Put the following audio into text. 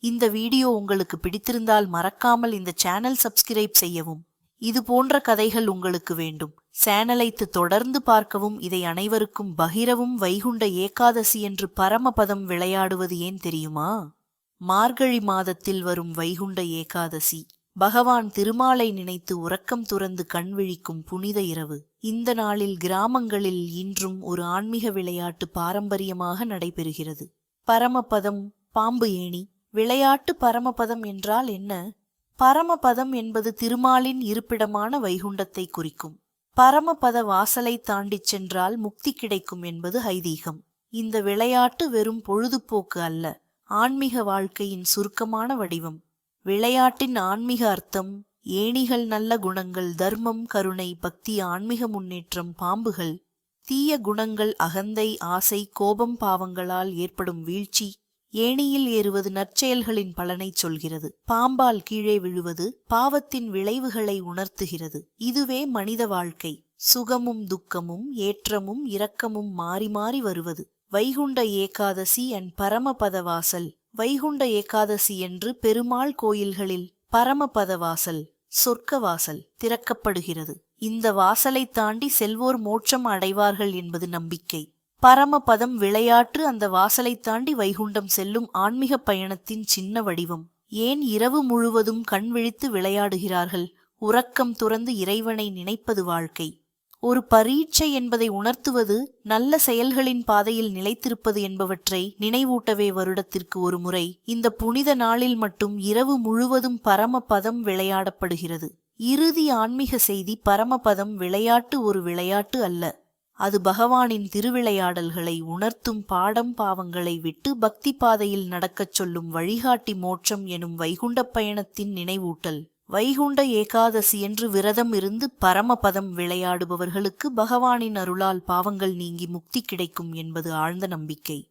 இந்த வீடியோ உங்களுக்கு பிடித்திருந்தால் மறக்காமல் இந்த சேனல் சப்ஸ்கிரைப் செய்யவும். இது போன்ற கதைகள் உங்களுக்கு வேண்டும். சேனலைத்து தொடர்ந்து பார்க்கவும் இதை அனைவருக்கும் பகிரவும் வைகுண்ட ஏகாதசி என்று பரமபதம் விளையாடுவது ஏன் தெரியுமா? மார்கழி மாதத்தில் வரும் வைகுண்ட ஏகாதசி. பகவான் திருமாலை நினைத்து உறக்கம் துறந்து கண் விழிக்கும் புனித இரவு. இந்த நாளில் கிராமங்களில் இன்றும் ஒரு ஆன்மீக விளையாட்டு பாரம்பரியமாக நடைபெறுகிறது. பரமபதம் பாம்பு ஏணி விளையாட்டு பரமபதம் என்றால் என்ன? பரமபதம் என்பது திருமாலின் இருப்பிடமான வைகுண்டத்தை குறிக்கும். பரமபத வாசலை தாண்டிச் சென்றால் முக்தி கிடைக்கும் என்பது ஐதீகம். இந்த விளையாட்டு வெறும் பொழுதுபோக்கு அல்ல ஆன்மீக வாழ்க்கையின் சுருக்கமான வடிவம். விளையாட்டின் ஆன்மீக அர்த்தம் ஏணிகள் நல்ல குணங்கள் தர்மம் கருணை பக்தி ஆன்மீக முன்னேற்றம் பாம்புகள். தீய குணங்கள் அகந்தை ஆசை கோபம் பாவங்களால் ஏற்படும் வீழ்ச்சி ஏணியில் ஏறுவது நற்செயல்களின் பலனைச் சொல்கிறது. பாம்பால் கீழே விழுவது பாவத்தின் விளைவுகளை உணர்த்துகிறது. இதுவே மனித வாழ்க்கை. சுகமும் துக்கமும் ஏற்றமும் இரக்கமும் மாறி மாறி வருவது. வைகுண்ட ஏகாதசி அண்ட் பரமபத வாசல் வைகுண்ட ஏகாதசி என்று பெருமாள் கோயில்களில் பரமபத வாசல் சொர்க்க வாசல் திறக்கப்படுகிறது. இந்த வாசலை தாண்டி செல்வோர் மோட்சம் அடைவார்கள் என்பது நம்பிக்கை. பரமபதம் விளையாட்டு அந்த வாசலை தாண்டி வைகுண்டம் செல்லும் ஆன்மீக பயணத்தின் சின்ன வடிவம். ஏன் இரவு முழுவதும் கண் விழித்து விளையாடுகிறார்கள்? உறக்கம் துறந்து இறைவனை நினைப்பது வாழ்க்கை. ஒரு பரீட்சை என்பதை உணர்த்துவது நல்ல செயல்களின் பாதையில் நிலைத்திருப்பது என்பவற்றை நினைவூட்டவே வருடத்திற்கு ஒரு முறை. இந்த புனித நாளில் மட்டும் இரவு முழுவதும் பரமபதம் விளையாடப்படுகிறது. இறுதி ஆன்மீக செய்தி பரமபதம் விளையாட்டு ஒரு விளையாட்டு அல்ல. அது பகவானின் திருவிளையாடல்களை உணர்த்தும் பாடம் பாவங்களை விட்டு பக்தி பாதையில் நடக்கச் சொல்லும் வழிகாட்டி மோட்சம் எனும் வைகுண்ட பயணத்தின் நினைவூட்டல். வைகுண்ட ஏகாதசி என்று விரதம் இருந்து பரமபதம் விளையாடுபவர்களுக்கு பகவானின் அருளால் பாவங்கள் நீங்கி முக்தி கிடைக்கும் என்பது ஆழ்ந்த நம்பிக்கை.